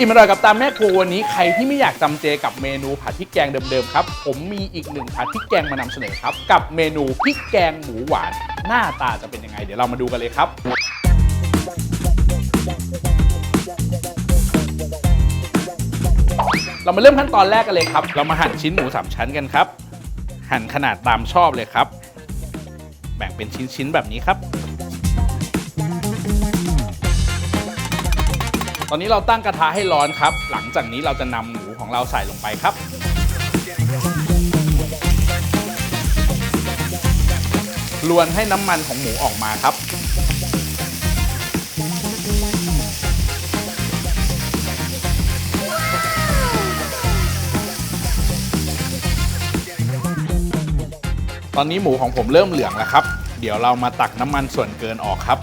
อิ่มอร่อยกับตามแม่ครัววันนี้ใครที่ไม่อยากจำเจกับเมนูผัดพริกแกงเดิมๆครับ ผมมีอีกหนึ่งผัดพริกแกงมานำเสนอครับ กับเมนูพริกแกงหมูหวาน หน้าตาจะเป็นยังไง เดี๋ยวเรามาดูกันเลยครับ เรามาเริ่มขั้นตอนแรกกันเลยครับ เรามาหั่นชิ้นหมูสามชั้นกันครับ หั่นขนาดตามชอบเลยครับ แบ่งเป็นชิ้นๆแบบนี้ครับ ตอนนี้เราตั้งกระทะให้ร้อนครับ หลังจากนี้เราจะนำหมูของเราใส่ลงไปครับ ลวนให้น้ำมันของหมูออกมาครับ ตอนนี้หมูของผมเริ่มเหลืองแล้วครับ เดี๋ยวเรามาตักน้ำมันส่วนเกินออกครับ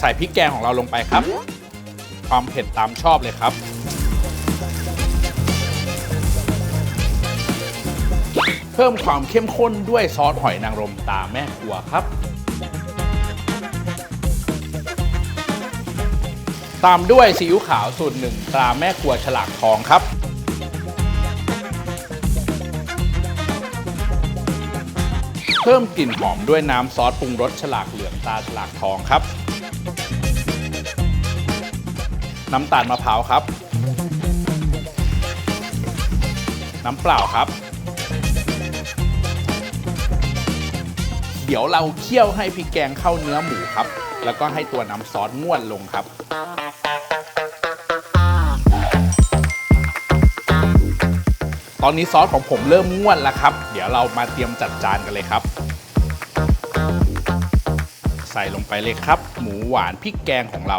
ใส่พริกแกงของเราลงไปครับ ความเผ็ดตามชอบเลยครับ เพิ่มความเข้มข้นด้วยซอสหอยนางรมตาแม่ครัวครับ ตามด้วยซีอิ๊วขาวสูตรหนึ่งตราแม่ครัวฉลากทองครับเพิ่มกลิ่นหอมด้วยน้ำซอสปรุงรสฉลากเหลืองตาฉลากทองครับ น้ำตาลมะพร้าวครับ น้ำเปล่าครับ เดี๋ยวเราเคี่ยวให้พริกแกงเข้าเนื้อหมูครับ แล้วก็ให้ตัวน้ำซอสง่วนลงครับตอนนี้ซอสของผมเริ่มง่วนแล้วครับ เดี๋ยวเรามาเตรียมจัดจานกันเลยครับ ใส่ลงไปเลยครับ หมูหวานพริกแกงของเรา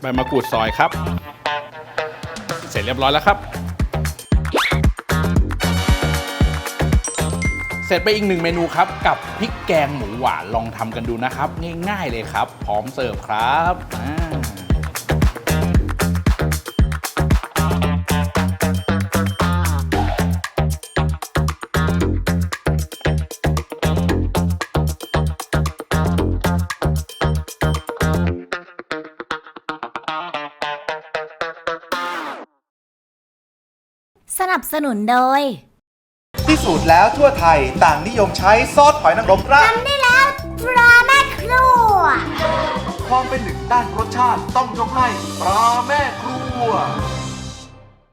ใบมะกรูดซอยครับ เสร็จเรียบร้อยแล้วครับ เสร็จไปอีกหนึ่งเมนูครับ กับพริกแกงหมูหวานลองทำกันดูนะครับ ง่ายๆเลยครับ พร้อมเสิร์ฟครับสนับสนุนโดย พิสูจน์แล้วทั่วไทยต่างนิยมใช้ซอสหอยนางรมราดทำได้แล้วตราแม่ครัว ความเป็นหนึ่งด้านรสชาติต้องยกให้ปลาแม่ครัว